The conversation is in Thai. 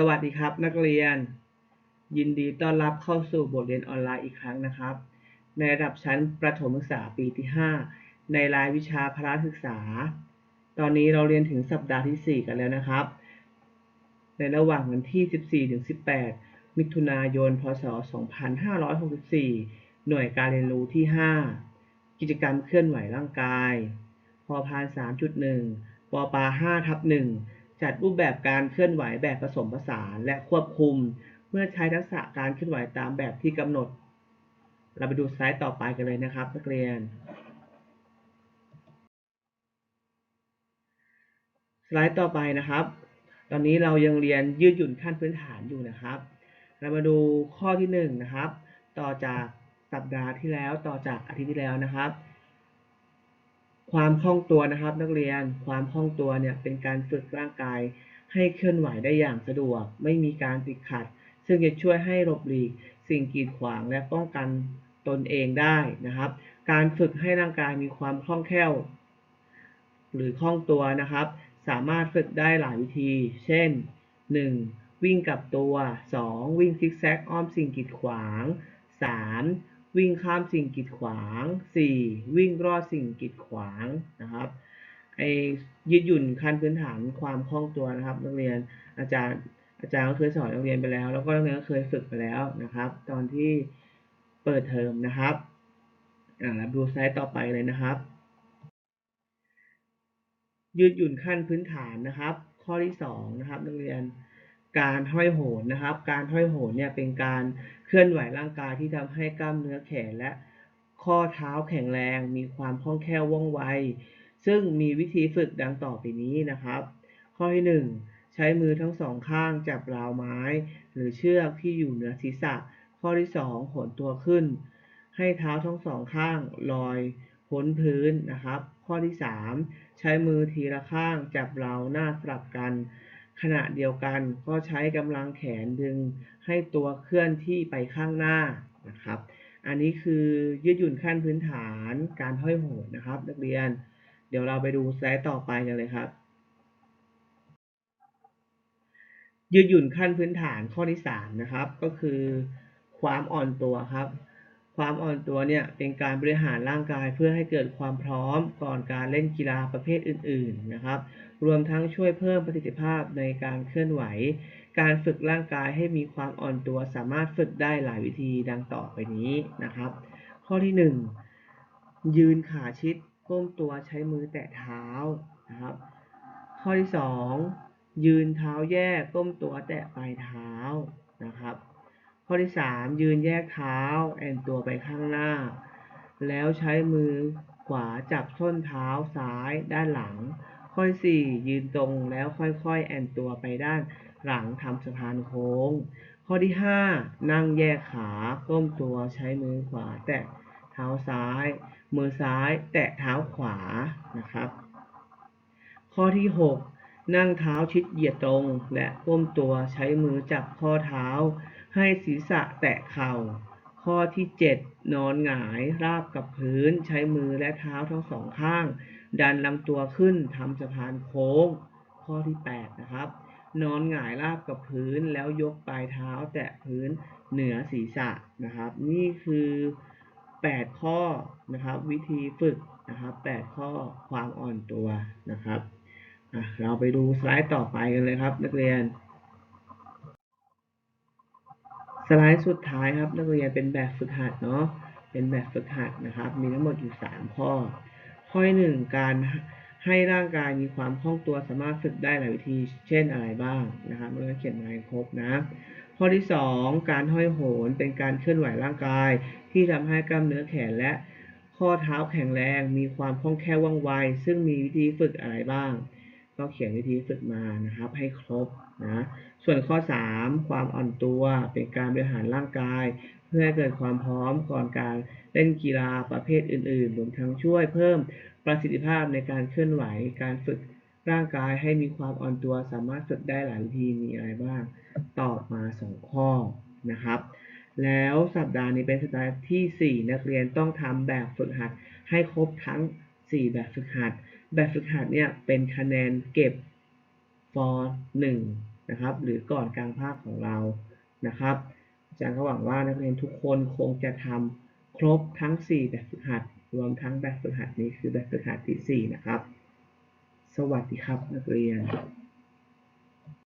สวัสดีครับ นักเรียน ยินดีต้อนรับเข้าสู่บทเรียนออนไลน์อีกครั้งนะครับ ในระดับชั้นประถมศึกษาปีที่ 5 ในรายวิชาพละศึกษา ตอนนี้เราเรียนถึงสัปดาห์ที่ 4 กันแล้วนะครับ ในระหว่างวันที่ 14ถึง18 มิถุนายน พศ 2564 หน่วยการเรียนรู้ที่ 5 กิจกรรมเคลื่อนไหวร่างกาย พอพาน3.1ปปา5ทับ1 จัดรูปแบบการเคลื่อนไหวแบบผสมผสานและควบคุม เมื่อใช้ทักษะการเคลื่อนไหวตามแบบที่กำหนด เราไปดูสไลด์ต่อไปกันเลยนะครับ นักเรียน สไลด์ต่อไปนะครับ ตอนนี้เรายังเรียนยืดหยุ่นขั้นพื้นฐานอยู่นะครับ เรามาดูข้อที่หนึ่งนะครับ ต่อจากสัปดาห์ที่แล้วต่อจากอาทิตย์ที่แล้วนะครับ ความคล่องตัวนะครับ นักเรียนความคล่องตัวเนี่ยเป็นการฝึกร่างกาย ให้เคลื่อนไหวได้อย่างสะดวก ไม่มีการติดขัด ซึ่งจะช่วยให้หลบหลีก สิ่งกีดขวางและป้องกันตนเองได้นะครับ การฝึกให้ร่างกายมีความคล่องแคล่ว หรือคล่องตัวนะครับ สามารถฝึกได้หลายวิธี เช่น 1. วิ่งกับตัว 2. วิ่งซิกแซกอ้อมสิ่งกีดขวาง 3. วิ่งข้ามสิ่งกีดขวาง 4. วิ่งรอดสิ่งกีดขวางนะครับไอยืดหยุ่นขั้นพื้นฐานความคล่องตัวนะครับ นักเรียนอาจารย์อาจารย์ก็เคยสอนนักเรียนไปแล้ว แล้วก็นักเรียนก็เคยฝึกไปแล้วนะครับ ตอนที่เปิดเทอมนะครับอ่าแล้วดูสไลด์ต่อไปเลยนะครับ ยืดหยุ่นขั้นพื้นฐานนะครับ ข้อที่สองนะครับนักเรียน การห้อยโหนนะครับ การห้อยโหนเนี่ยเป็นการเคลื่อนไหวร่างกายที่ทำให้กล้ามเนื้อแขนและข้อเท้าแข็งแรง มีความคล่องแคล่วว่องไว ซึ่งมีวิธีฝึกดังต่อไปนี้นะครับ ข้อที่หนึ่งใช้มือทั้งสองข้างจับราวไม้ หรือเชือกที่อยู่เหนือศีรษะ ข้อที่สองโหนตัวขึ้น ให้เท้าทั้งสองข้างลอยพ้นพื้นนะครับ ข้อที่ 3 ใช้มือทีละข้างจับราวหน้าสลับกัน ขณะเดียวกันก็ใช้กำลังแขนดึงให้ตัวเคลื่อนที่ไปข้างหน้านะครับ อันนี้คือยืดหยุ่นขั้นพื้นฐานการห้อยโหนนะครับนักเรียน เดี๋ยวเราไปดูสไลด์ต่อไปกันเลยครับ ยืดหยุ่นขั้นพื้นฐานข้อที่ 3 นะครับ ก็คือความอ่อนตัวครับ ความอ่อนตัวเนี่ยเป็นการบริหารร่างกายเพื่อให้เกิดความพร้อมก่อนการเล่นกีฬาประเภทอื่นๆนะครับ รวมทั้งช่วยเพิ่มประสิทธิภาพในการเคลื่อนไหว การฝึกร่างกายให้มีความอ่อนตัวสามารถฝึกได้หลายวิธีดังต่อไปนี้นะครับ ข้อที่ 1 ยืนขาชิดก้มตัวใช้มือแตะเท้านะครับ ข้อที่ 2 ยืนเท้าแยกก้มตัวแตะปลายเท้านะครับ ข้อที่ 3 ยืนแยกเท้าแอนตัวไปข้างหน้า แล้วใช้มือขวาจับส้นเท้าซ้ายด้านหลัง ข้อที่ 4 ยืนตรงแล้วค่อยๆ แอนตัวไปด้านหลังทำสะพานโค้ง ข้อที่ 5 นั่งแยกขาก้มตัวใช้มือขวาแตะเท้าซ้าย มือซ้ายแตะเท้าขวานะครับ ข้อที่ 6 นั่งเท้าชิดเหยียดตรง และก้มตัวใช้มือจับข้อเท้า ให้ศีรษะแตะเข่า ข้อที่ 7 นอนหงายราบกับพื้น ใช้มือและเท้าทั้งสองข้าง ดันลำตัวขึ้นทำสะพานโค้ง ข้อที่ 8 นะครับ นอนหงายราบกับพื้นแล้วยกปลายเท้าแตะพื้นเหนือศีรษะนะครับ นี่คือ 8 ข้อนะครับ วิธีฝึกนะครับ 8 ข้อความอ่อนตัวนะครับ เราไปดูสไลด์ต่อไปกันเลยครับ นักเรียน สไลด์สุดท้ายครับ นักเรียนเป็นแบบฝึกหัดเนาะเป็นแบบฝึกหัดนะครับ มีทั้งหมดอยู่ 3 ข้อ ข้อหนึ่งการให้ร่างกายมีความคล่องตัวสามารถฝึกได้หลายวิธี เช่นอะไรบ้างนะครับเราเขียนมาให้ครบนะ ข้อที่ 2 การห้อยโหนเป็นการเคลื่อนไหวร่างกาย ที่ทำให้กล้ามเนื้อแขนและข้อเท้าแข็งแรง มีความคล่องแคล่วว่องไว ซึ่งมีวิธีฝึกอะไรบ้าง ก็เขียนวิธีฝึกมานะครับ ให้ครบนะส่วนข้อ 3 ความอ่อนตัวเป็นการบริหารร่างกาย เพื่อให้เกิดความพร้อมก่อนการเล่นกีฬาประเภทอื่นๆรวมทั้งช่วยเพิ่มประสิทธิภาพในการเคลื่อนไหวการฝึกร่างกายให้มีความอ่อนตัวสามารถฝึกได้หลายวิธีมีอะไรบ้าง ตอบมา 2 ข้อนะครับ แล้วสัปดาห์นี้เป็นสัปดาห์ทีสี่4 นักเรียนต้องทำแบบฝึกหัดให้ครบทั้ง 4 แบบฝึกหัด แบบฝึกหัดเนี่ยเป็นคะแนนเก็บ for 1นะครับ หรือก่อนกลางภาคของเรานะครับอาจารย์ก็หวังว่านักเรียนทุกคนคงจะทำครบทั้ง 4 แบบฝึกหัด รวมทั้งแบบฝึกหัดนี้คือแบบฝึกหัดที่ 4 นะครับ สวัสดีครับนักเรียน